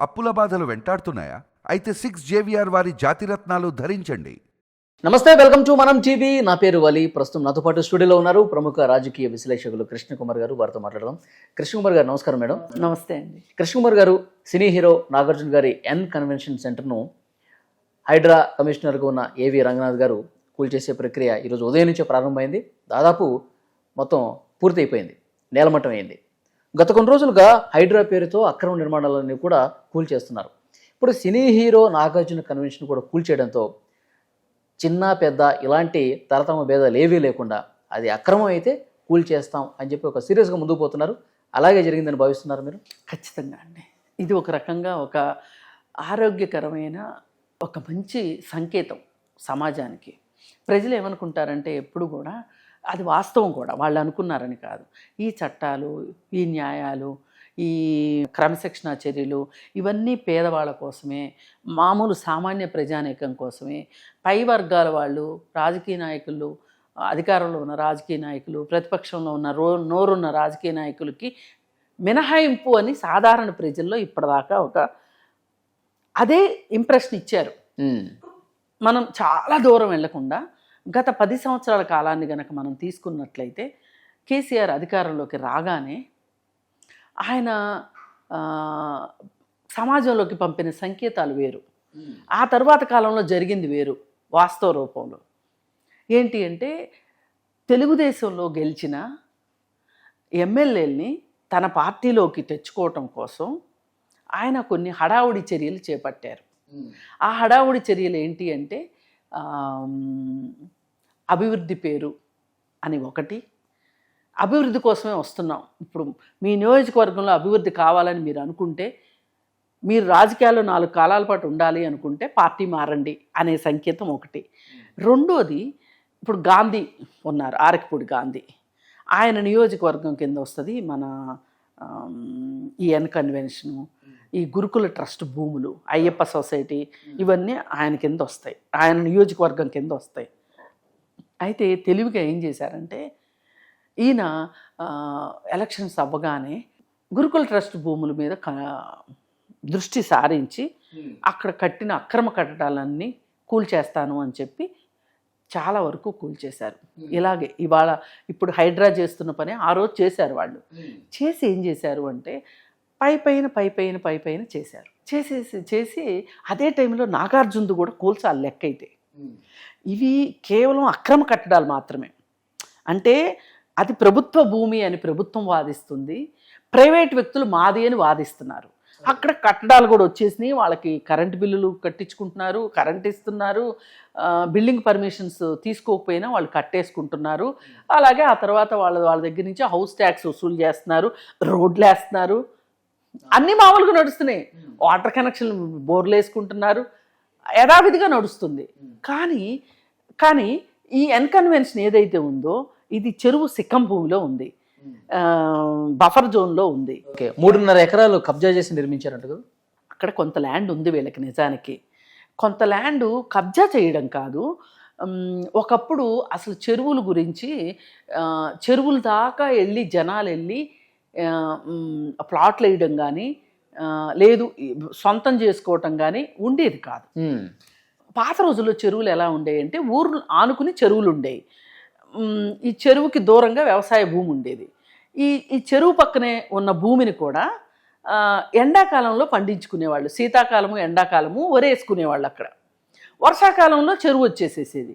అప్పుల బాధలు వెంటాడుతున్నాయా? అయితే సిక్స్ జేవిఆర్ వారి జాతిరత్నాలు ధరించండి. నమస్తే వెల్కమ్ టు మనం టీవీ. నా పేరు వలి. ప్రస్తుతం నాతో పాటు స్టూడియోలో ఉన్నారు ప్రముఖ రాజకీయ విశ్లేషకులు కృష్ణకుమార్ గారు. వారితో మాట్లాడదాం. కృష్ణకుమార్ గారు నమస్కారం మేడం. నమస్తే అండి. కృష్ణకుమార్ గారు సినీ హీరో నాగార్జున గారి ఎన్ కన్వెన్షన్ సెంటర్ను హైడ్రా కమిషనర్గా ఉన్న ఏవి రంగనాథ్ గారు కూల్చేసే ప్రక్రియ ఈరోజు ఉదయం నుంచే ప్రారంభమైంది. దాదాపు మొత్తం పూర్తయిపోయింది. నేలమట్టం అయింది గత కొన్ని రోజులుగా హైడ్రా పేరుతో అక్రమ నిర్మాణాలన్నీ కూడా కూల్చేస్తున్నారు. ఇప్పుడు సినీ హీరో నాగార్జున కన్వెన్షన్ కూడా కూల్చేయడంతో చిన్న పెద్ద ఇలాంటి తరతమ భేదాలు ఏవీ లేకుండా అది అక్రమం అయితే కూల్చేస్తాం అని చెప్పి ఒక సీరియస్గా ముందుకు పోతున్నారు. అలాగే జరిగిందని భావిస్తున్నారు మీరు? ఖచ్చితంగా అండి. ఇది ఒక రకంగా ఒక ఆరోగ్యకరమైన ఒక మంచి సంకేతం సమాజానికి. ప్రజలు ఏమనుకుంటారంటే ఎప్పుడు కూడా అది వాస్తవం కూడా వాళ్ళు అనుకున్నారని కాదు. ఈ చట్టాలు ఈ న్యాయాలు ఈ క్రమశిక్షణ చర్యలు ఇవన్నీ పేదవాళ్ళ కోసమే మామూలు సామాన్య ప్రజానీకం కోసమే పై వర్గాల వాళ్ళు రాజకీయ నాయకులు అధికారంలో ఉన్న రాజకీయ నాయకులు ప్రతిపక్షంలో ఉన్న రో నోరున్న రాజకీయ నాయకులకి మినహాయింపు అని సాధారణ ప్రజల్లో ఇప్పటిదాకా ఒక అదే ఇంప్రెషన్ ఇచ్చారు. మనం చాలా దూరం వెళ్ళకుండా గత పది సంవత్సరాల కాలాన్ని గనక మనం తీసుకున్నట్లయితే కేసీఆర్ అధికారంలోకి రాగానే ఆయన సమాజంలోకి పంపిన సంకేతాలు వేరు. ఆ తర్వాత కాలంలో జరిగింది వేరు వాస్తవ రూపంలో. ఏంటి అంటే తెలుగుదేశంలో గెలిచిన ఎమ్మెల్యేలని తన పార్టీలోకి తెచ్చుకోవటం కోసం ఆయన కొన్ని హడావుడి చర్యలు చేపట్టారు. ఆ హడావుడి చర్యలు ఏంటి అంటే అభివృద్ధి పేరు అని ఒకటి. అభివృద్ధి కోసమే వస్తున్నాం. ఇప్పుడు మీ నియోజకవర్గంలో అభివృద్ధి కావాలని మీరు అనుకుంటే మీరు రాజకీయాల్లో నాలుగు కాలాల పాటు ఉండాలి అనుకుంటే పార్టీ మారండి అనే సంకేతం ఒకటి. రెండోది ఇప్పుడు గాంధీ ఉన్నారు ఆరకపూడి గాంధీ. ఆయన నియోజకవర్గం కింద వస్తుంది మన ఈ ఎన్ కన్వెన్షను ఈ గురుకుల ట్రస్ట్ భూములు అయ్యప్ప సొసైటీ ఇవన్నీ ఆయన కింద వస్తాయి. ఆయన నియోజకవర్గం కింద వస్తాయి. అయితే తెలివిగా ఏం చేశారంటే ఈయన ఎలక్షన్స్ అవ్వగానే గురుకుల ట్రస్ట్ భూముల మీద దృష్టి సారించి అక్కడ కట్టిన అక్రమ కట్టడాలన్నీ కూల్చేస్తాను అని చెప్పి చాలా వరకు కూల్చేశారు. ఇలాగే ఇవాళ ఇప్పుడు హైడ్రా చేస్తున్న పని ఆ రోజు చేశారు వాళ్ళు. చేసి ఏం చేశారు అంటే పై పైన పై పైన పై పైన చేశారు. చేసేసి చేసి అదే టైంలో నాగార్జునది కూడా కూల్చాలి లెక్క అయితే ఇవి కేవలం అక్రమ కట్టడాలు మాత్రమే. అంటే అది ప్రభుత్వ భూమి అని ప్రభుత్వం వాదిస్తుంది ప్రైవేట్ వ్యక్తులు మాది అని వాదిస్తున్నారు. అక్కడ కట్టడాలు కూడా వచ్చేసినాయి వాళ్ళకి కరెంట్ బిల్లులు కట్టించుకుంటున్నారు కరెంట్ ఇస్తున్నారు బిల్డింగ్ పర్మిషన్స్ తీసుకోకపోయినా వాళ్ళు కట్టేసుకుంటున్నారు. అలాగే ఆ తర్వాత వాళ్ళ వాళ్ళ దగ్గర నుంచి హౌస్ ట్యాక్స్ వసూలు చేస్తున్నారు రోడ్లు వేస్తున్నారు అన్నీ మామూలుగా నడుస్తున్నాయి. వాటర్ కనెక్షన్ బోర్లు వేసుకుంటున్నారు యథావిధిగా నడుస్తుంది. కానీ కానీ ఈ ఎన్కన్వెన్షన్ ఏదైతే ఉందో ఇది చెరువు సిక్కం భూమిలో ఉంది. బఫర్ జోన్లో ఉంది. ఓకే. మూడున్నర ఎకరాలు కబ్జా చేసి నిర్మించారంట కదా? అక్కడ కొంత ల్యాండ్ ఉంది వీళ్ళకి నిజానికి. కొంత ల్యాండ్ కబ్జా చేయడం కాదు. ఒకప్పుడు అసలు చెరువుల గురించి చెరువుల దాకా వెళ్ళి జనాలు వెళ్ళి ప్లాట్లు వేయడం కానీ లేదు సొంతం చేసుకోవటం కానీ ఉండేది కాదు. పాత రోజుల్లో చెరువులు ఎలా ఉండేవి అంటే ఊరు ఆనుకుని చెరువులు ఉండేవి. ఈ చెరువుకి దూరంగా వ్యవసాయ భూమి ఉండేది. ఈ ఈ చెరువు పక్కనే ఉన్న భూమిని కూడా ఎండాకాలంలో పండించుకునేవాళ్ళు. శీతాకాలము ఎండాకాలము వరేసుకునేవాళ్ళు అక్కడ. వర్షాకాలంలో చెరువు వచ్చేసేసేది.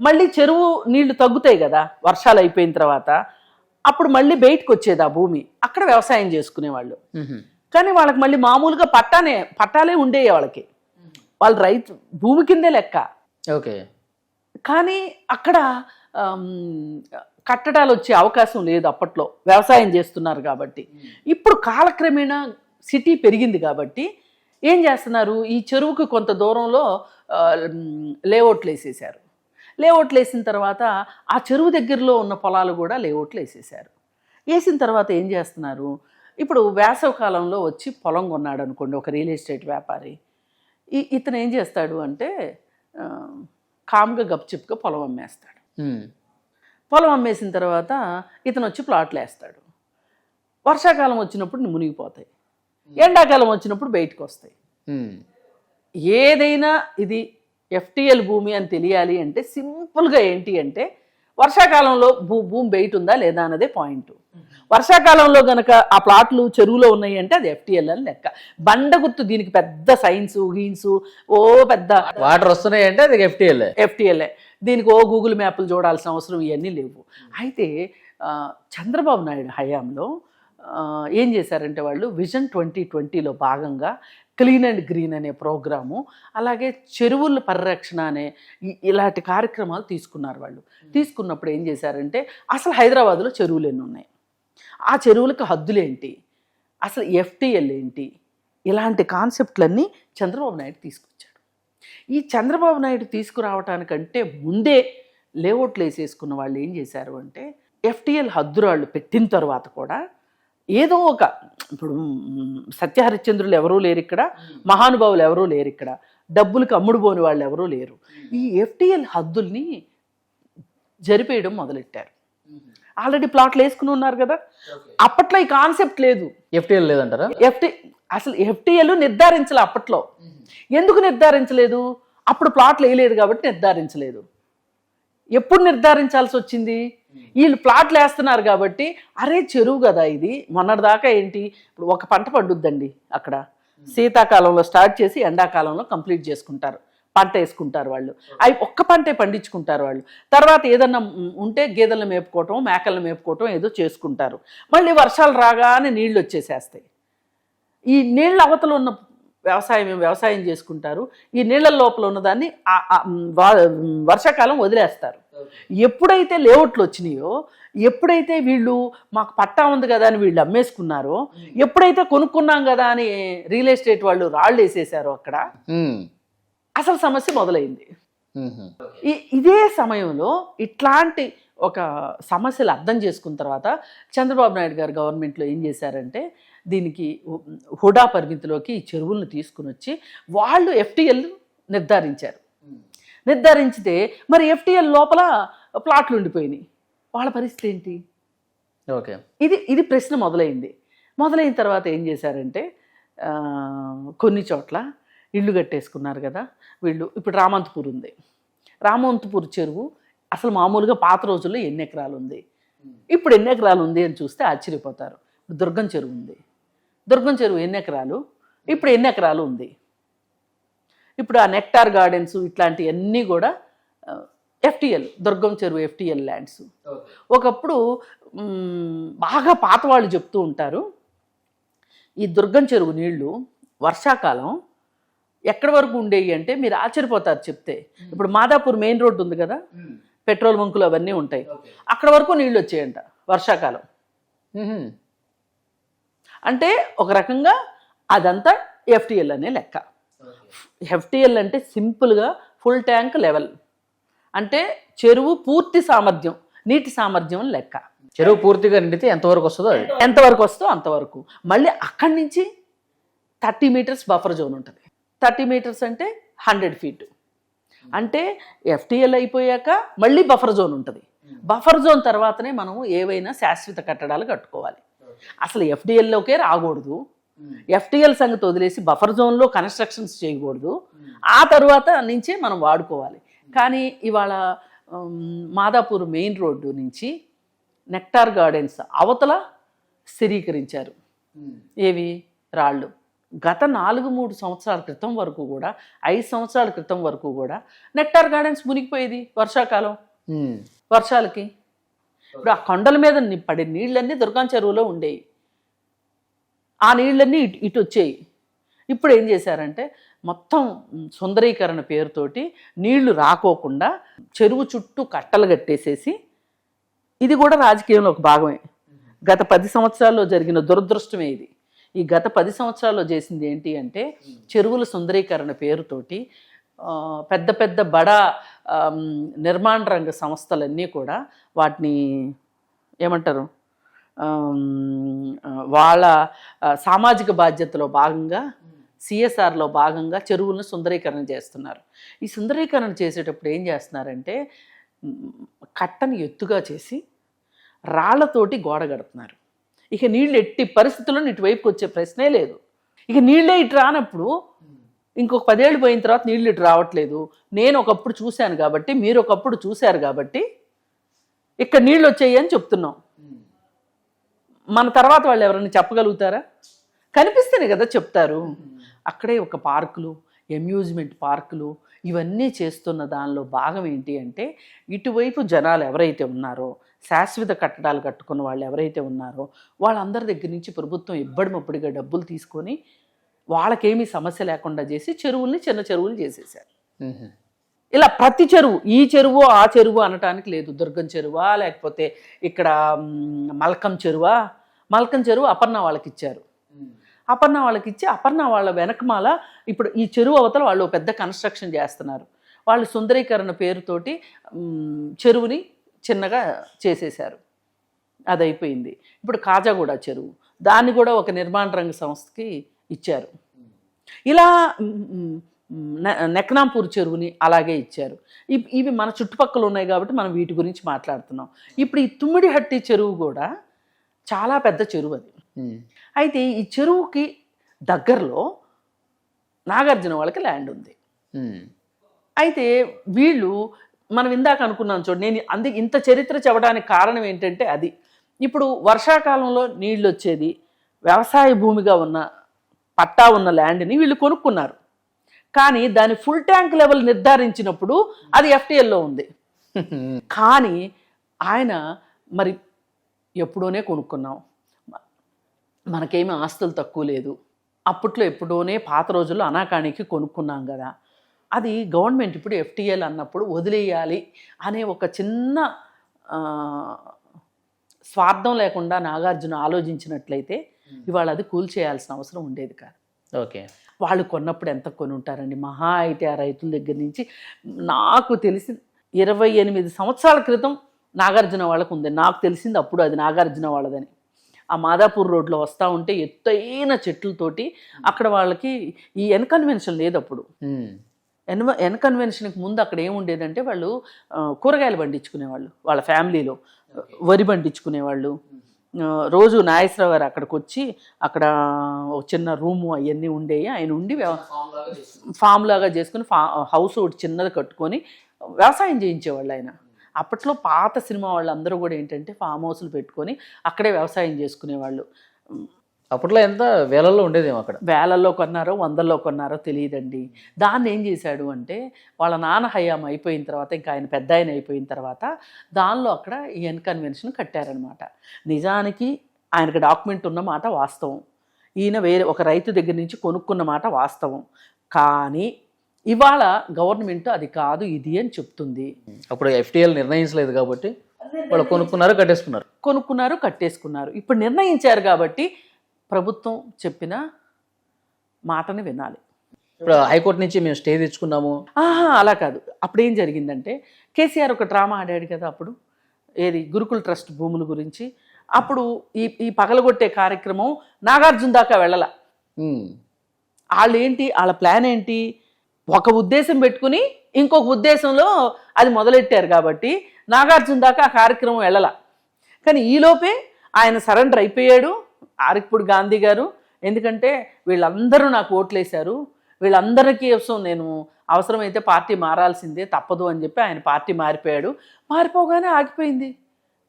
మళ్ళీ చెరువు నీళ్ళు తగ్గుతాయి కదా వర్షాలు అయిపోయిన తర్వాత అప్పుడు మళ్ళీ బయటకు వచ్చేది ఆ భూమి. అక్కడ వ్యవసాయం చేసుకునేవాళ్ళు. కానీ వాళ్ళకి మళ్ళీ మామూలుగా పట్టానే పట్టాలే ఉండేవి వాళ్ళకి. వాళ్ళు రైతు భూమి కిందే లెక్క. ఓకే. కానీ అక్కడ కట్టడాలు వచ్చే అవకాశం లేదు అప్పట్లో. వ్యవసాయం చేస్తున్నారు కాబట్టి. ఇప్పుడు కాలక్రమేణా సిటీ పెరిగింది కాబట్టి ఏం చేస్తున్నారు? ఈ చెరువుకి కొంత దూరంలో లేఅవుట్లు వేసేసారు లేఅవుట్లు వేసిన తర్వాత ఆ చెరువు దగ్గరలో ఉన్న పొలాలు కూడా లేఅవుట్లు వేసేసారు వేసిన తర్వాత ఏం చేస్తున్నారు? ఇప్పుడు వేసవ కాలంలో వచ్చి పొలం కొన్నాడు అనుకోండి ఒక రియల్ ఎస్టేట్ వ్యాపారి. ఈ ఇతను ఏం చేస్తాడు అంటే కామ్గా గప్చిప్గా పొలం అమ్మేస్తాడు. పొలం అమ్మేసిన తర్వాత ఇతను వచ్చి ప్లాట్లు వేస్తాడు వర్షాకాలం వచ్చినప్పుడు మునిగిపోతాయి. ఎండాకాలం వచ్చినప్పుడు బయటకు వస్తాయి. ఏదైనా ఇది ఎఫ్టిఎల్ భూమి అని తెలియాలి అంటే సింపుల్గా ఏంటి అంటే వర్షాకాలంలో భూ భూమి బయట ఉందా లేదా అన్నదే పాయింట్. వర్షాకాలంలో గనక ఆ ప్లాట్లు చెరువులో ఉన్నాయి అంటే అది ఎఫ్టిఎల్ అని లెక్క. బండ గుర్తు దీనికి పెద్ద సైన్స్ గీన్స్ ఓ పెద్ద వాటర్ వస్తున్నాయి అంటే అది ఎఫ్టీఎల్. ఎఫ్టిఎల్ఏ దీనికి ఓ గూగుల్ మ్యాప్లు చూడాల్సిన అవసరం ఇవన్నీ లేవు. అయితే చంద్రబాబు నాయుడు హయాంలో ఏం చేశారంటే వాళ్ళు విజన్ ట్వంటీ ట్వంటీలో భాగంగా క్లీన్ అండ్ గ్రీన్ అనే ప్రోగ్రాము అలాగే చెరువుల పరిరక్షణ అనే ఇలాంటి కార్యక్రమాలు తీసుకున్నారు వాళ్ళు. తీసుకున్నప్పుడు ఏం చేశారంటే అసలు హైదరాబాద్లో చెరువులు ఎన్ని ఉన్నాయి? ఆ చెరువులకు హద్దులేంటి అసలు ఎఫ్టిఎల్ ఏంటి? ఇలాంటి కాన్సెప్ట్లన్నీ చంద్రబాబు నాయుడు తీసుకొచ్చాడు. ఈ చంద్రబాబు నాయుడు తీసుకురావటానికంటే ముందే లేఅవుట్లు వేసేసుకున్న వాళ్ళు ఏం చేశారు అంటే ఎఫ్టిఎల్ హద్దురాళ్ళు పెట్టిన తర్వాత కూడా ఏదో ఒక ఇప్పుడు సత్యహరిశ్చంద్రులు ఎవరూ లేరు ఇక్కడ మహానుభావులు ఎవరూ లేరు ఇక్కడ డబ్బులకు అమ్ముడు పోని వాళ్ళు ఎవరూ లేరు. ఈ ఎఫ్టిఎల్ హద్దుల్ని జరిపేయడం మొదలెట్టారు. ఆల్రెడీ ప్లాట్లు వేసుకుని ఉన్నారు కదా. అప్పట్లో ఈ కాన్సెప్ట్ లేదు. ఎఫ్టీఎల్ లేదంటారా? ఎఫ్టి అసలు ఎఫ్టిఎల్ నిర్ధారించలే అప్పట్లో. ఎందుకు నిర్ధారించలేదు? అప్పుడు ప్లాట్లు వేయలేదు కాబట్టి నిర్ధారించలేదు. ఎప్పుడు నిర్ధారించాల్సి వచ్చింది? వీళ్ళు ప్లాట్లు వేస్తున్నారు కాబట్టి అరే చెరువు కదా ఇది మొన్నటిదాకా ఏంటి? ఇప్పుడు ఒక పంట పండుద్దండి అక్కడ. శీతాకాలంలో స్టార్ట్ చేసి ఎండాకాలంలో కంప్లీట్ చేసుకుంటారు. పంట వేసుకుంటారు వాళ్ళు. అవి ఒక్క పంటే పండించుకుంటారు వాళ్ళు. తర్వాత ఏదన్నా ఉంటే గేదెలను మేపుకోవటం మేకలను మేపుకోవటం ఏదో చేసుకుంటారు. మళ్ళీ వర్షాలు రాగానే నీళ్ళు వచ్చేసేస్తాయి. ఈ నీళ్ళ అవతల ఉన్న వ్యవసాయం వ్యవసాయం చేసుకుంటారు? ఈ నీళ్ళ లోపల ఉన్నదాన్ని వర్షాకాలం వదిలేస్తారు. ఎప్పుడైతే లేఅవుట్లు వచ్చినాయో ఎప్పుడైతే వీళ్ళు మాకు పట్టా ఉంది కదా అని వీళ్ళు అమ్మేసుకున్నారో ఎప్పుడైతే కొనుక్కున్నాం కదా అని రియల్ ఎస్టేట్ వాళ్ళు రాళ్ళు వేసేసారో అక్కడ. అసలు సమస్య మొదలైంది. ఇదే సమయంలో ఇట్లాంటి ఒక సమస్యలు అర్థం చేసుకున్న తర్వాత చంద్రబాబు నాయుడు గారు గవర్నమెంట్లో ఏం చేశారంటే దీనికి హుడా పరిమితిలోకి ఈ చెరువులను తీసుకుని వచ్చి వాళ్ళు ఎఫ్టిఎల్ నిర్ధారించారు. నిర్ధారించితే మరి ఎఫ్టిఎల్ లోపల ప్లాట్లు ఉండిపోయినాయి. వాళ్ళ పరిస్థితి ఏంటి? ఓకే. ఇది ఇది ప్రశ్న మొదలైంది. మొదలైన తర్వాత ఏం చేశారంటే కొన్ని చోట్ల ఇళ్ళు కట్టేసుకున్నారు కదా వీళ్ళు ఇప్పుడు రామంతపూర్ ఉంది. రామంతపూర్ చెరువు అసలు మామూలుగా పాత రోజుల్లో ఎన్ని ఎకరాలు ఉంది? ఇప్పుడు ఎన్ని ఎకరాలు ఉంది అని చూస్తే ఆశ్చర్యపోతారు. దుర్గం చెరువు ఉంది. దుర్గం చెరువు ఎన్ని ఎకరాలు? ఇప్పుడు ఎన్ని ఎకరాలు ఉంది? ఇప్పుడు ఆ నెక్టార్ గార్డెన్స్ ఇట్లాంటివన్నీ కూడా ఎఫ్టిఎల్ దుర్గం చెరువు ఎఫ్టిఎల్ ల్యాండ్స్ ఒకప్పుడు బాగా పాత వాళ్ళు చెప్తూ ఉంటారు ఈ దుర్గం చెరువు నీళ్ళు వర్షాకాలం ఎక్కడి వరకు ఉండేవి అంటే మీరు ఆశ్చర్యపోతారు చెప్తే. ఇప్పుడు మాదాపూర్ మెయిన్ రోడ్డు ఉంది కదా పెట్రోల్ బంకులు అవన్నీ ఉంటాయి. అక్కడ వరకు నీళ్ళు వచ్చాయంట వర్షాకాలం. అంటే ఒక రకంగా అదంతా ఎఫ్టిఎల్ అనే లెక్క. ఎఫ్టిఎల్ అంటే సింపుల్గా ఫుల్ ట్యాంక్ లెవెల్. అంటే చెరువు పూర్తి సామర్థ్యం నీటి సామర్థ్యం లెక్క. చెరువు పూర్తిగా నిండితే ఎంతవరకు వస్తుందో అది? ఎంతవరకు వస్తో అంతవరకు మళ్ళీ అక్కడి నుంచి థర్టీ మీటర్స్ బఫర్ జోన్ ఉంటుంది. థర్టీ మీటర్స్ అంటే హండ్రెడ్ ఫీట్. అంటే ఎఫ్టిఎల్ అయిపోయాక మళ్ళీ బఫర్ జోన్ ఉంటుంది. బఫర్ జోన్ తర్వాతనే మనం ఏవైనా శాశ్వత కట్టడాలు కట్టుకోవాలి. అసలు ఎఫ్డిఎల్లోకే రాకూడదు. ఎఫ్టిఎల్ సంగతి వదిలేసి బఫర్ జోన్లో కన్స్ట్రక్షన్స్ చేయకూడదు. ఆ తర్వాత నుంచే మనం వాడుకోవాలి. కానీ ఇవాళ మాదాపూర్ మెయిన్ రోడ్డు నుంచి నెక్టార్ గార్డెన్స్ అవతల స్థిరీకరించారు. ఏవి? రాళ్ళు. గత నాలుగు మూడు సంవత్సరాల క్రితం వరకు కూడా ఐదు సంవత్సరాల క్రితం వరకు కూడా నెక్టార్ గార్డెన్స్ మునిగిపోయేది వర్షాకాలం. వర్షాలకి. ఇప్పుడు ఆ కొండల మీద ని- పడే నీళ్ళన్నీ దుర్గాం చెరువులో ఉండేవి. ఆ నీళ్ళన్నీ ఇటు ఇటు వచ్చాయి. ఇప్పుడు ఏం చేశారంటే మొత్తం సుందరీకరణ పేరుతోటి నీళ్ళు రాకోకుండా చెరువు చుట్టూ కట్టలు కట్టేసేసి ఇది కూడా రాజకీయంలో ఒక భాగమే. గత పది సంవత్సరాల్లో జరిగిన దురదృష్టమే ఇది. ఈ గత పది సంవత్సరాల్లో చేసింది ఏంటి అంటే చెరువుల సుందరీకరణ పేరుతోటి పెద్ద పెద్ద బడా నిర్మాణ రంగ సంస్థలన్నీ కూడా వాటిని ఏమంటారు? వాళ్ళ సామాజిక బాధ్యతలో భాగంగా సిఎస్ఆర్లో భాగంగా చెరువులను సుందరీకరణ చేస్తున్నారు. ఈ సుందరీకరణ చేసేటప్పుడు ఏం చేస్తున్నారంటే కట్టను ఎత్తుగా చేసి రాళ్ళతోటి గోడ కడుతున్నారు. ఇక నీళ్ళు ఎట్టి పరిస్థితుల్లో ఇటువైపుకి వచ్చే ప్రశ్నే లేదు. ఇక నీళ్ళే ఇటు రానప్పుడు ఇంకొక పదేళ్ళు పోయిన తర్వాత నీళ్ళు ఇటు రావట్లేదు. నేను ఒకప్పుడు చూశాను కాబట్టి మీరు ఒకప్పుడు చూశారు కాబట్టి ఇక్కడ నీళ్ళు వచ్చాయి అని చెప్తున్నాం. మన తర్వాత వాళ్ళు ఎవరైనా చెప్పగలుగుతారా? కనిపిస్తేనే కదా చెప్తారు. అక్కడే ఒక పార్కులు అమ్యూజ్మెంట్ పార్కులు ఇవన్నీ చేస్తున్న దానిలో భాగం ఏంటి అంటే ఇటువైపు జనాలు ఎవరైతే ఉన్నారో శాశ్వత కట్టడాలు కట్టుకున్న వాళ్ళు ఎవరైతే ఉన్నారో వాళ్ళందరి దగ్గర నుంచి ప్రభుత్వం ఇబ్బడిమప్పుడిగా డబ్బులు తీసుకొని వాళ్ళకేమీ సమస్య లేకుండా చేసి చెరువుల్ని చిన్న చెరువులు చేసేసారు ఇలా ప్రతి చెరువు ఈ చెరువు ఆ చెరువు అనటానికి లేదు. దుర్గం చెరువా లేకపోతే ఇక్కడ మల్కం చెరువా? మల్కం చెరువు అపర్ణ వాళ్ళకి ఇచ్చారు అపర్ణ వాళ్ళకి ఇచ్చి అపర్ణ వాళ్ళ వెనకమాల ఇప్పుడు ఈ చెరువు అవతల వాళ్ళు పెద్ద కన్స్ట్రక్షన్ చేస్తున్నారు. వాళ్ళు సుందరీకరణ పేరుతోటి చెరువుని చిన్నగా చేసేశారు. అది అయిపోయింది ఇప్పుడు కాజాగూడ చెరువు. దాన్ని కూడా ఒక నిర్మాణ రంగ సంస్థకి ఇచ్చారు. ఇలా నెక్నాంపూర్ చెరువుని అలాగే ఇచ్చారు. ఇవ్- ఇవి మన చుట్టుపక్కల ఉన్నాయి కాబట్టి మనం వీటి గురించి మాట్లాడుతున్నాం. ఇప్పుడు ఈ తుమ్మిడిహట్టి చెరువు కూడా చాలా పెద్ద చెరువు అది. అయితే ఈ చెరువుకి దగ్గరలో నాగార్జున వాళ్ళకి ల్యాండ్ ఉంది. అయితే వీళ్ళు మనం ఇందాక అనుకున్నాం చూడండి నేను అందుకే ఇంత చరిత్ర చెప్పడానికి కారణం ఏంటంటే అది. ఇప్పుడు వర్షాకాలంలో నీళ్ళు వచ్చేది వ్యవసాయ భూమిగా ఉన్న పట్టా ఉన్న ల్యాండ్ని వీళ్ళు కొనుక్కున్నారు. కానీ దాని ఫుల్ ట్యాంక్ లెవెల్ నిర్ధారించినప్పుడు అది ఎఫ్టీఎల్లో ఉంది. కానీ ఆయన మరి ఎప్పుడోనే కొనుక్కున్నాం. మనకేమీ ఆస్తులు తక్కువ లేదు. అప్పట్లో ఎప్పుడోనే పాత రోజుల్లో అనాకానికి కొనుక్కున్నాం కదా. అది గవర్నమెంట్ ఇప్పుడు ఎఫ్టీఎల్ అన్నప్పుడు వదిలేయాలి అనే ఒక చిన్న స్వార్థం లేకుండా నాగార్జున ఆలోచించినట్లయితే ఇవాళ అది కూల్చేయాల్సిన అవసరం ఉండేది కాదు. ఓకే. వాళ్ళు కొన్నప్పుడు ఎంత కొని ఉంటారండి మహా అయితే ఆ రైతుల దగ్గర నుంచి నాకు తెలిసి ఇరవై ఎనిమిది సంవత్సరాల క్రితం నాగార్జున వాళ్ళకు ఉంది. నాకు తెలిసింది అప్పుడు అది నాగార్జున వాళ్ళదని. ఆ మాదాపూర్ రోడ్లో వస్తూ ఉంటే ఎత్తైన చెట్లతోటి అక్కడ వాళ్ళకి ఈ ఎన్కన్వెన్షన్ లేదు అప్పుడు. ఎన్ ఎన్కన్వెన్షన్కి ముందు అక్కడ ఏముండేదంటే వాళ్ళు కూరగాయలు పండించుకునేవాళ్ళు. వాళ్ళ ఫ్యామిలీలో వరి పండించుకునేవాళ్ళు. రోజు నాగేశ్వరరావు గారు అక్కడికి వచ్చి అక్కడ ఒక చిన్న రూము అవన్నీ ఉండేవి ఆయన ఉండి ఫామ్ లాగా చేసుకుని ఫా హౌస్ ఒకటి చిన్నది కట్టుకొని వ్యవసాయం చేయించేవాళ్ళు ఆయన. అప్పట్లో పాత సినిమా వాళ్ళందరూ కూడా ఏంటంటే ఫామ్ హౌస్లు పెట్టుకొని అక్కడే వ్యవసాయం చేసుకునేవాళ్ళు. అప్పట్లో ఎంత వేలల్లో ఉండేదేమో అక్కడ. వేలల్లో కొన్నారో వందల్లో కొన్నారో తెలియదండి. దాన్ని ఏం చేశాడు అంటే వాళ్ళ నాన్న హయాం అయిపోయిన తర్వాత ఇంకా ఆయన పెద్ద ఆయన అయిపోయిన తర్వాత దానిలో అక్కడ ఈ ఎన్కన్వెన్షన్ కట్టారనమాట నిజానికి ఆయనకు డాక్యుమెంట్ ఉన్న మాట వాస్తవం. ఈయన వేరే ఒక రైతు దగ్గర నుంచి కొనుక్కున్న మాట వాస్తవం. కానీ ఇవాళ గవర్నమెంట్ అది కాదు ఇది అని చెప్తుంది. అప్పుడు ఎఫ్టీఎల్ నిర్ణయించలేదు కాబట్టి వాళ్ళు కొనుక్కున్నారు కట్టేసుకున్నారు. కొనుక్కున్నారు కట్టేసుకున్నారు. ఇప్పుడు నిర్ణయించారు కాబట్టి ప్రభుత్వం చెప్పిన మాటని వినాలి. ఇప్పుడు హైకోర్టు నుంచి మేము స్టే తెచ్చుకున్నాము. ఆహా అలా కాదు. అప్పుడు ఏం జరిగిందంటే కేసీఆర్ ఒక డ్రామా ఆడాడు కదా అప్పుడు. ఏది? గురుకుల్ ట్రస్ట్ భూముల గురించి. అప్పుడు ఈ ఈ పగలగొట్టే కార్యక్రమం నాగార్జున దాకా వెళ్ళాల. వాళ్ళు ఏంటి వాళ్ళ ప్లాన్ ఏంటి? ఒక ఉద్దేశం పెట్టుకుని ఇంకొక ఉద్దేశంలో అది మొదలెట్టారు కాబట్టి నాగార్జున దాకా ఆ కార్యక్రమం వెళ్ళాల. కానీ ఈలోపే ఆయన సరెండర్ అయిపోయాడు. ఆరిక్పూడి గాంధీ గారు ఎందుకంటే వీళ్ళందరూ నాకు ఓట్లేశారు. వీళ్ళందరికీ కోసం నేను అవసరమైతే పార్టీ మారాల్సిందే తప్పదు అని చెప్పి ఆయన పార్టీ మారిపోయాడు. మారిపోగానే ఆగిపోయింది.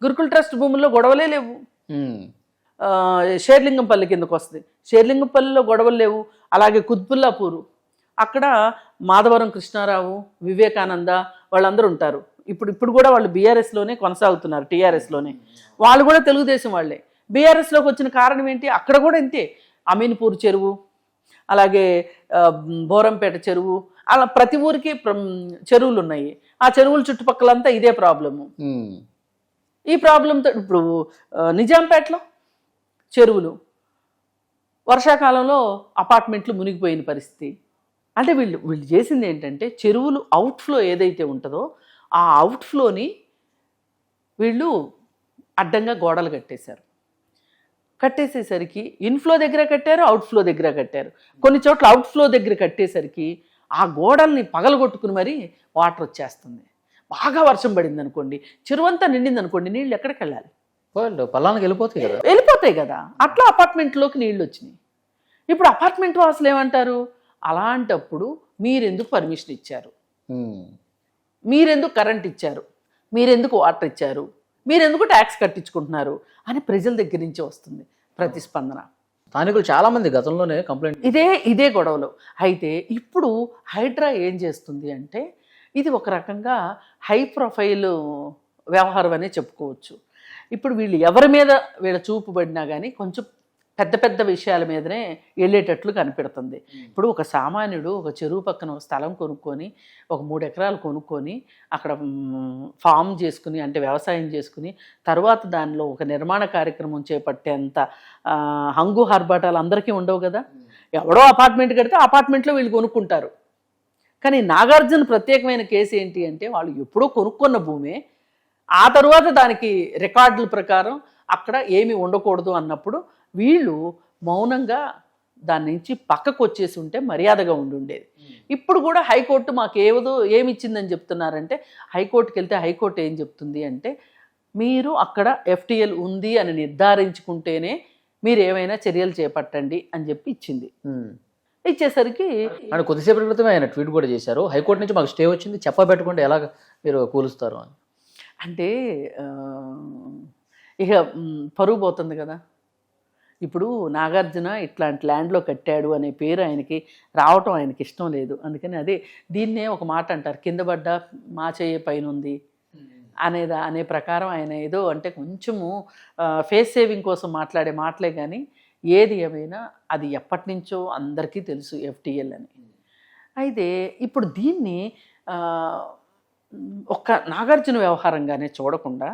గురుకుల్ ట్రస్ట్ భూముల్లో గొడవలే లేవు. షేర్లింగంపల్లి కిందకు వస్తుంది. షేర్లింగంపల్లిలో గొడవలు లేవు. అలాగే కుత్బుల్లాపూరు. అక్కడ మాధవరం కృష్ణారావు వివేకానంద వాళ్ళందరూ ఉంటారు. ఇప్పుడు ఇప్పుడు కూడా వాళ్ళు బీఆర్ఎస్లోనే కొనసాగుతున్నారు టీఆర్ఎస్లోనే. వాళ్ళు కూడా తెలుగుదేశం వాళ్ళే. బీఆర్ఎస్లోకి వచ్చిన కారణం ఏంటి? అక్కడ కూడా ఇంతే. అమీన్పూర్ చెరువు అలాగే బోరంపేట చెరువు అలా ప్రతి ఊరికి చెరువులు ఉన్నాయి ఆ చెరువుల చుట్టుపక్కలంతా ఇదే ప్రాబ్లము. ఈ ప్రాబ్లంతో ఇప్పుడు నిజాంపేటలో చెరువులు. వర్షాకాలంలో అపార్ట్మెంట్లు మునిగిపోయిన పరిస్థితి. అంటే వీళ్ళు వీళ్ళు చేసింది ఏంటంటే చెరువులు అవుట్ఫ్లో ఏదైతే ఉంటుందో ఆ అవుట్ఫ్లోని వీళ్ళు అడ్డంగా గోడలు కట్టేశారు. కట్టేసేసరికి ఇన్ఫ్లో దగ్గర కట్టారు అవుట్ఫ్లో దగ్గర కట్టారు. కొన్ని చోట్ల అవుట్ఫ్లో దగ్గర కట్టేసరికి ఆ గోడల్ని పగలగొట్టుకుని మరీ వాటర్ వచ్చేస్తుంది. బాగా వర్షం పడింది అనుకోండి చెరువంతా నిండింది అనుకోండి నీళ్ళు ఎక్కడికి వెళ్ళాలి? వాళ్ళు పల్లానికి వెళ్ళిపోతాయి కదా. వెళ్ళిపోతాయి కదా. అట్లా అపార్ట్మెంట్లోకి నీళ్ళు వచ్చినాయి. ఇప్పుడు అపార్ట్మెంట్ వాసులు ఏమంటారు? అలాంటప్పుడు మీరెందుకు పర్మిషన్ ఇచ్చారు. మీరెందుకు కరెంట్ ఇచ్చారు? మీరెందుకు వాటర్ ఇచ్చారు? మీరెందుకు ట్యాక్స్ కట్టించుకుంటున్నారు అని ప్రజల దగ్గర నుంచి వస్తుంది ప్రతిస్పందన. స్థానికులు చాలా మంది గతంలోనే కంప్లైంట్ ఇదే ఇదే గొడవలు. అయితే ఇప్పుడు హైడ్రా ఏం చేస్తుంది అంటే ఇది ఒక రకంగా హై ప్రొఫైల్ వ్యవహారం అనే చెప్పుకోవచ్చు. ఇప్పుడు వీళ్ళు ఎవరి మీద వీళ్ళ చూపు పడినా కానీ కొంచెం పెద్ద పెద్ద విషయాల మీదనే వెళ్ళేటట్లు కనిపెడుతుంది. ఇప్పుడు ఒక సామాన్యుడు ఒక చెరువు పక్కన స్థలం కొనుక్కొని ఒక మూడు ఎకరాలు కొనుక్కొని అక్కడ ఫామ్ చేసుకుని అంటే వ్యవసాయం చేసుకుని తర్వాత దానిలో ఒక నిర్మాణ కార్యక్రమం చేపట్టేంత హంగు హర్బాటాలు అందరికీ ఉండవు కదా? ఎవడో అపార్ట్మెంట్ కడితే అపార్ట్మెంట్లో వీళ్ళు కొనుక్కుంటారు. కానీ నాగార్జున ప్రత్యేకమైన కేసు ఏంటి అంటే వాళ్ళు ఎప్పుడో కొనుక్కున్న భూమే ఆ తరువాత దానికి రికార్డుల ప్రకారం అక్కడ ఏమి ఉండకూడదు అన్నప్పుడు వీళ్ళు మౌనంగా దాని నుంచి పక్కకు వచ్చేసి ఉంటే మర్యాదగా ఉండి ఉండేది ఇప్పుడు కూడా హైకోర్టు మాకు ఏదో ఏమి ఇచ్చిందని చెప్తున్నారంటే హైకోర్టుకి వెళ్తే హైకోర్టు ఏం చెప్తుంది అంటే మీరు అక్కడ ఎఫ్టిఎల్ ఉంది అని నిర్ధారించుకుంటేనే మీరు ఏమైనా చర్యలు చేపట్టండి అని చెప్పి ఇచ్చింది. ఇచ్చేసరికి అండ్ కొద్దిసేపటి క్రితమే ఆయన ట్వీట్ కూడా చేశారు. హైకోర్టు నుంచి మాకు స్టే వచ్చింది. చెప్పబెట్టకుండా ఎలా మీరు కూలుస్తారు అని. అంటే ఇక పరువు పోతుంది కదా. ఇప్పుడు నాగార్జున ఇట్లాంటి ల్యాండ్లో కట్టాడు అనే పేరు ఆయనకి రావటం ఆయనకి ఇష్టం లేదు. అందుకని అదే దీన్నే ఒక మాట అంటారు కింద పడ్డ మా చెయ్యి పైన ఉంది అనేది అనే ప్రకారం ఆయన ఏదో అంటే కొంచెము ఫేస్ సేవింగ్ కోసం మాట్లాడే మాటలే కానీ ఏది ఏమైనా అది ఎప్పటి నుంచో అందరికీ తెలుసు ఎఫ్టిఎల్ అని. అయితే ఇప్పుడు దీన్ని ఒక్క నాగార్జున వ్యవహారంగానే చూడకుండా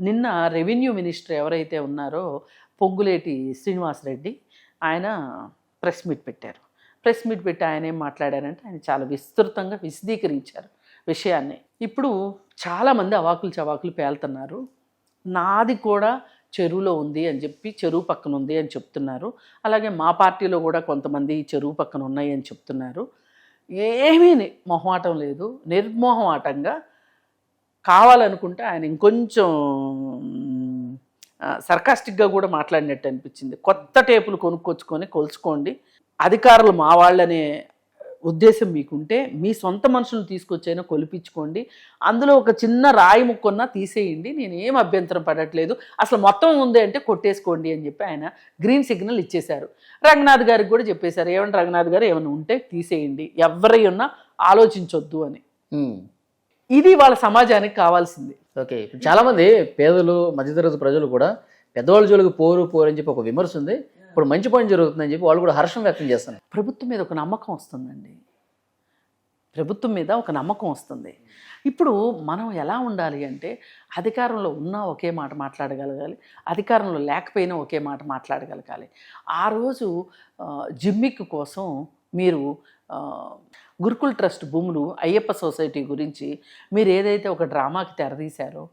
నిన్న రెవెన్యూ మినిస్టర్ ఎవరైతే ఉన్నారో పొంగులేటి శ్రీనివాసరెడ్డి ఆయన ప్రెస్ మీట్ పెట్టారు. ప్రెస్ మీట్ పెట్టి ఆయన ఏం మాట్లాడారంటే ఆయన చాలా విస్తృతంగా విశదీకరించారు విషయాన్ని. ఇప్పుడు చాలామంది అవాకులు చవాకులు పేలుతున్నారు. నాది కూడా చెరువులో ఉంది అని చెప్పి చెరువు పక్కన ఉంది అని చెప్తున్నారు. అలాగే మా పార్టీలో కూడా కొంతమంది చెరువు పక్కన ఉన్నాయి అని చెప్తున్నారు. ఏమీ మొహమాటం లేదు. నిర్మోహమాటంగా కావాలనుకుంటే ఆయన ఇంకొంచెం సర్కాస్టిక్గా కూడా మాట్లాడినట్టు అనిపించింది. కొత్త టేపులు కొనుక్కొచ్చుకొని కొలుచుకోండి. అధికారులు మా వాళ్ళనే ఉద్దేశం మీకుంటే మీ సొంత మనుషులను తీసుకొచ్చైనా కొలిపించుకోండి. అందులో ఒక చిన్న రాయి ముక్కున్నా తీసేయండి. నేను ఏం అభ్యంతరం పడట్లేదు. అసలు మొత్తం ఉంది అంటే కొట్టేసుకోండి అని చెప్పి ఆయన గ్రీన్ సిగ్నల్ ఇచ్చేశారు. రంగనాథ్ గారికి కూడా చెప్పేశారు. ఏమన్నా రంగనాథ్ గారు ఏమైనా ఉంటే తీసేయండి. ఎవరై ఉన్నా ఆలోచించొద్దు అని. ఇది వాళ్ళ సమాజానికి కావాల్సింది. ఓకే. ఇప్పుడు చాలా మంది పేదలు మధ్యతరగతి ప్రజలు కూడా పెద్దవాళ్ళ జోలికి పోరు పోరు అని చెప్పి ఒక విమర్శ ఉంది. ఇప్పుడు మంచి పని జరుగుతుందని చెప్పి వాళ్ళు కూడా హర్షం వ్యక్తం చేస్తున్నారు. ప్రభుత్వం మీద ఒక నమ్మకం వస్తుందండి. ప్రభుత్వం మీద ఒక నమ్మకం వస్తుంది. ఇప్పుడు మనం ఎలా ఉండాలి అంటే అధికారంలో ఉన్నా ఒకే మాట మాట్లాడగలగాలి. అధికారంలో లేకపోయినా ఒకే మాట మాట్లాడగలగాలి. ఆ రోజు జిమ్మిక్ కోసం మీరు గురుకుల్ ట్రస్ట్ భూములు అయ్యప్ప సొసైటీ గురించి మీరు ఏదైతే ఒక డ్రామాకి తెరదీశారో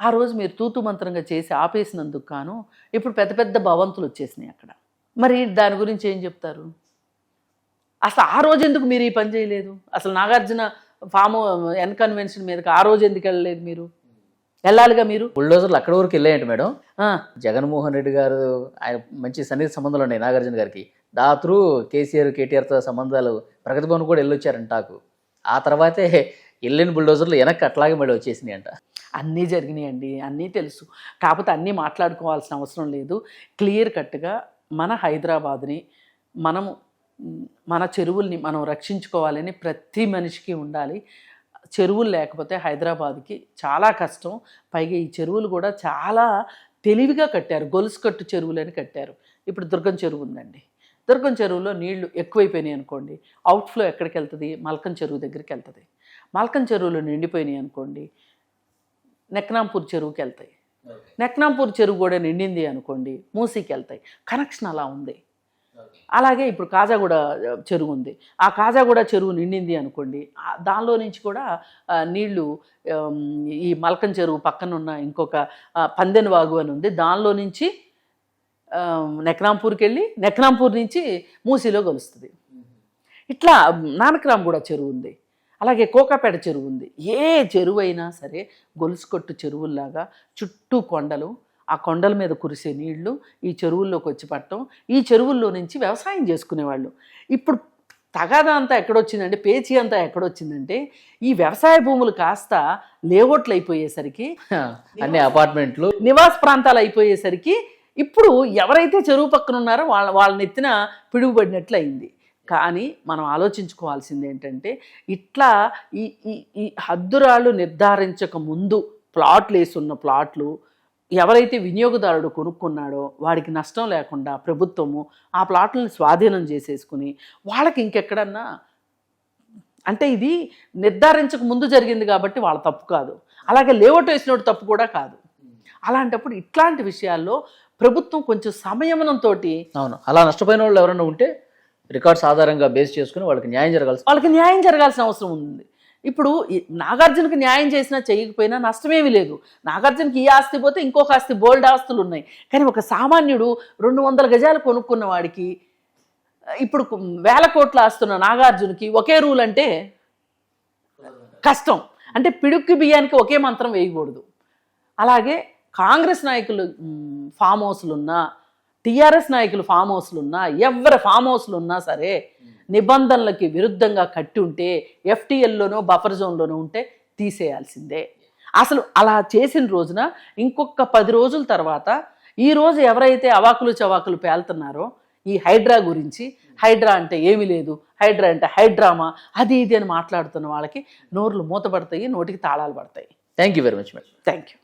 ఆ రోజు మీరు తూతు మంత్రంగా చేసి ఆపేసినందుకు గాను ఇప్పుడు పెద్ద పెద్ద భవంతులు వచ్చేసినాయి అక్కడ. మరి దాని గురించి ఏం చెప్తారు? అసలు ఆ రోజు ఎందుకు మీరు ఈ పని చేయలేదు? అసలు నాగార్జున ఫామ్ ఎన్ కన్వెన్షన్ మీదకి ఆ రోజు ఎందుకు వెళ్ళలేదు మీరు? వెళ్ళాలిగా మీరు? బుల్డోజర్లు అక్కడి వరకు వెళ్ళాయంట మేడం. జగన్మోహన్ రెడ్డి గారు ఆయన మంచి సన్నిహిత సంబంధాలు ఉన్నాయి నాగార్జున గారికి. దా త్రూ కేసీఆర్ కేటీఆర్తో సంబంధాలు ప్రగతి భవన్ కూడా వెళ్ళొచ్చారంట టాకు. ఆ తర్వాతే వెళ్ళిన బుల్డోజర్లు వెనక్కి అట్లాగే మళ్ళీ వచ్చేసినాయి అంట అన్నీ జరిగినాయండి అన్నీ తెలుసు. కాకపోతే అన్నీ మాట్లాడుకోవాల్సిన అవసరం లేదు. క్లియర్ కట్గా మన హైదరాబాద్ని మనము మన చెరువుల్ని మనం రక్షించుకోవాలని ప్రతి మనిషికి ఉండాలి. చెరువులు లేకపోతే హైదరాబాద్కి చాలా కష్టం. పైగా ఈ చెరువులు కూడా చాలా తెలివిగా కట్టారు. గొలుసు కట్టు చెరువులని కట్టారు. ఇప్పుడు దుర్గం చెరువు ఉందండి. దుర్గం చెరువులో నీళ్ళు ఎక్కువైపోయినాయి అనుకోండి అవుట్ఫ్లో ఎక్కడికి వెళ్తుంది మల్కం చెరువు దగ్గరికి వెళ్తుంది మల్కం చెరువులో నిండిపోయినాయి అనుకోండి నెక్నాంపూర్ చెరువుకి వెళ్తాయి నెక్నాంపూర్ చెరువు కూడా నిండింది అనుకోండి మూసీకి వెళ్తాయి కనెక్షన్ అలా ఉంది. అలాగే ఇప్పుడు కాజాగూడ చెరువు ఉంది. ఆ కాజాగూడ చెరువు నిండింది అనుకోండి దానిలో నుంచి కూడా నీళ్ళు ఈ మల్కం చెరువు పక్కన ఉన్న ఇంకొక ఆ, పందెన్ వాగు అని ఉంది. దానిలో నుంచి నెక్నాంపూర్కి వెళ్ళి నెక్నాంపూర్ నుంచి మూసీలో కలుస్తుంది. ఇట్లా నానక్రామ్ కూడా చెరువు ఉంది. అలాగే కోకాపేట చెరువు ఉంది. ఏ చెరువు అయినా సరే గొలుసుకొట్టు చెరువుల్లాగా చుట్టూ కొండలు ఆ కొండల మీద కురిసే నీళ్ళు ఈ చెరువుల్లోకి వచ్చి పట్టడం ఈ చెరువుల్లో నుంచి వ్యవసాయం చేసుకునేవాళ్ళు. ఇప్పుడు తగాదా అంతా ఎక్కడొచ్చిందంటే పేచీ అంతా ఎక్కడొచ్చిందంటే ఈ వ్యవసాయ భూములు కాస్త లేఅవుట్లు అయిపోయేసరికి అన్ని అపార్ట్మెంట్లు. నివాస ప్రాంతాలు అయిపోయేసరికి ఇప్పుడు ఎవరైతే చెరువు పక్కన ఉన్నారో వాళ్ళ వాళ్ళని ఎత్తిన పిడుగుపడినట్లు అయింది కానీ మనం ఆలోచించుకోవాల్సింది ఏంటంటే ఇట్లా ఈ ఈ ఈ హద్దురాళ్ళు నిర్ధారించక ముందు ప్లాట్లు వేసున్న ప్లాట్లు ఎవరైతే వినియోగదారుడు కొనుక్కున్నాడో వాడికి నష్టం లేకుండా ప్రభుత్వము ఆ ప్లాట్లను స్వాధీనం చేసేసుకుని వాళ్ళకి ఇంకెక్కడన్నా అంటే ఇది నిర్ధారించక ముందు జరిగింది కాబట్టి వాళ్ళ తప్పు కాదు. అలాగే లేఅవుట్ వేసినోడు తప్పు కూడా కాదు. అలాంటప్పుడు ఇట్లాంటి విషయాల్లో ప్రభుత్వం కొంచెం సంయమనంతో అవును. అలా నష్టపోయిన వాళ్ళు ఎవరైనా ఉంటే రికార్డ్స్ ఆధారంగా బేస్ చేసుకుని వాళ్ళకి న్యాయం జరగాల్సి వాళ్ళకి న్యాయం జరగాల్సిన అవసరం ఉంది. ఇప్పుడు నాగార్జునకి న్యాయం చేసినా చేయకపోయినా నష్టమేమీ లేదు. నాగార్జునకి ఈ ఆస్తి పోతే ఇంకొక ఆస్తి బోల్డ్ ఆస్తులు ఉన్నాయి. కానీ ఒక సామాన్యుడు రెండు వందల గజాలు కొనుక్కున్న వాడికి ఇప్పుడు వేల కోట్ల ఆస్తున్న నాగార్జునకి ఒకే రూల్ అంటే కష్టం. అంటే పిడుక్కి బియ్యానికి ఒకే మంత్రం వేయకూడదు. అలాగే కాంగ్రెస్ నాయకులు ఫామ్ హౌస్లు ఉన్నా టీఆర్ఎస్ నాయకులు ఫామ్ హౌస్లు ఉన్నా ఎవరి ఫామ్ హౌస్లు ఉన్నా సరే నిబంధనలకి విరుద్ధంగా కట్టి ఉంటే ఎఫ్టీఎల్లోనో బఫర్ జోన్లోనో ఉంటే తీసేయాల్సిందే. అసలు అలా చేసిన రోజున ఇంకొక పది రోజుల తర్వాత ఈ రోజు ఎవరైతే అవాకులు చవాకులు పేలుతున్నారో ఈ హైడ్రా గురించి హైడ్రా అంటే ఏమీ లేదు హైడ్రా అంటే హైడ్రామా అది ఇది అని మాట్లాడుతున్న వాళ్ళకి నోర్లు మూతపడతాయి నోటికి తాళాలు పడతాయి. Thank you very much madam thank you